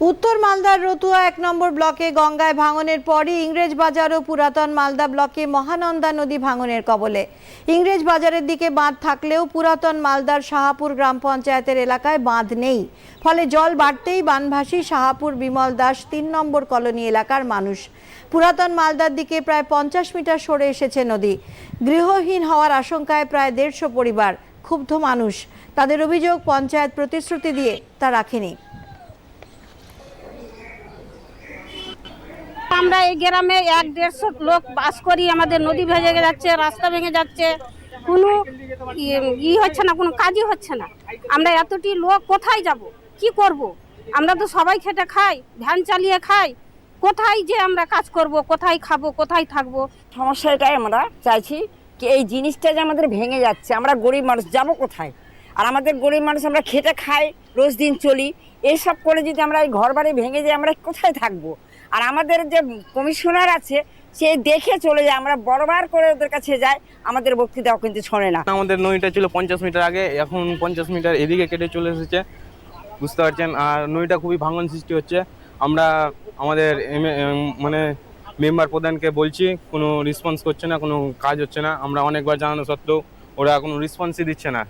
উত্তর মালদার রতুয়া এক নম্বর ব্লকে গঙ্গায় ভাঙনের পরই ইংরেজ বাজার ও পুরাতন মালদা ব্লকে মহানন্দা নদী ভাঙনের কবলে। ইংরেজ বাজারের দিকে বাঁধ থাকলেও পুরাতন মালদার শাহাপুর গ্রাম পঞ্চায়েতের এলাকায় বাঁধ নেই। ফলে জল বাড়তেই বানভাসী শাহাপুর বিমল দাস তিন নম্বর কলোনি এলাকার মানুষ। পুরাতন মালদার দিকে প্রায় পঞ্চাশ মিটার সরে এসেছে নদী। গৃহহীন হওয়ার আশঙ্কায় প্রায় দেড়শো পরিবার, ক্ষুব্ধ মানুষ। তাদের অভিযোগ পঞ্চায়েত প্রতিশ্রুতি দিয়ে তা রাখেনি। আমরা এই গ্রামে এক দেড়শো লোক বাস করি, আমাদের নদী ভেঙে যাচ্ছে, রাস্তা ভেঙে যাচ্ছে। কোনো ই- হচ্ছে না, কোনো কাজই হচ্ছে না। আমরা এতটি লোক কোথায় যাব? কি করব। আমরা তো সবাই খেটে খাই, ভ্যান চালিয়ে খাই। কোথায় যে আমরা কাজ করব, কোথায় খাব, কোথায় থাকব? সমস্যা এটাই আমরা চাইছি কি এই জিনিসটা যে আমাদের ভেঙে যাচ্ছে, আমরা গরিব মানুষ, যাব কোথায়? আর আমাদের গরিব মানুষ আমরা খেটে খাই, রোজ দিন চলি এইসব করে যদি আমরা এই ঘর বাড়ি ভেঙে যাই আমরা কোথায় থাকব? আর আমাদের যে কমিশনার আছে, সে দেখে চলে যায়, আমরা বড়বার করে ওদের কাছে যাই, আমাদের বক্তৃতাও কিন্তু শোনে না। আমাদের নদীটা ছিল পঞ্চাশ মিটার আগে, এখন পঞ্চাশ মিটার এদিকে কেটে চলে এসেছে, বুঝতে পারছেন? আর নদীটা খুবই ভাঙন সৃষ্টি হচ্ছে। আমরা আমাদের মানে মেম্বার প্রধানকে বলছি, কোনো রেসপন্স করছে না, কোনো কাজ হচ্ছে না। আমরা অনেকবার জানানো সত্ত্বেও ওরা কোনো রেসপন্সই দিচ্ছে না।